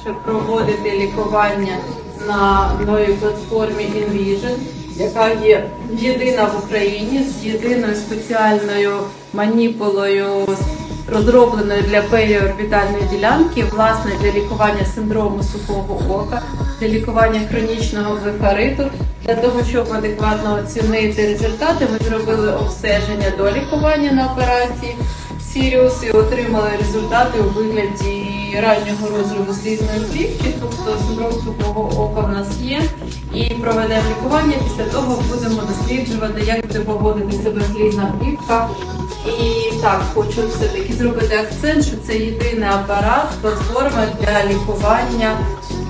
вперше проводити лікування на новій платформі InVision, яка є єдина в Україні з єдиною спеціальною маніпулою, розробленою для періорбітальної ділянки, власне для лікування синдрому сухого ока, для лікування хронічного блефариту. Для того, щоб адекватно оцінити результати, ми зробили обстеження до лікування на операції. Сіріус і отримали результати у вигляді раннього розриву слізної плівки, тобто синдром сухого ока в нас є. І проведемо лікування. Після того будемо досліджувати, як буде поводити себе слізна плівка. І так, хочу все-таки зробити акцент, що це єдиний апарат, платформа для лікування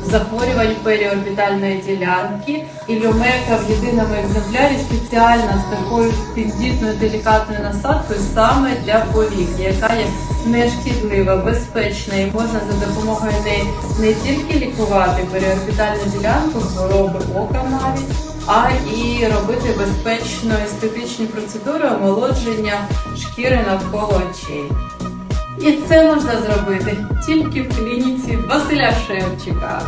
захворювань періорбітальної ділянки. І люмека в єдиному екземплярі спеціальна з такою тендітною делікатною насадкою саме для повік, яка є нешкідлива, безпечна і можна за допомогою неї не тільки лікувати періорбітальну ділянку, хвороби ока навіть, а і робити безпечно естетичні процедури омолодження шкіри навколо очей. І це можна зробити тільки в клініці Василя Шевчика.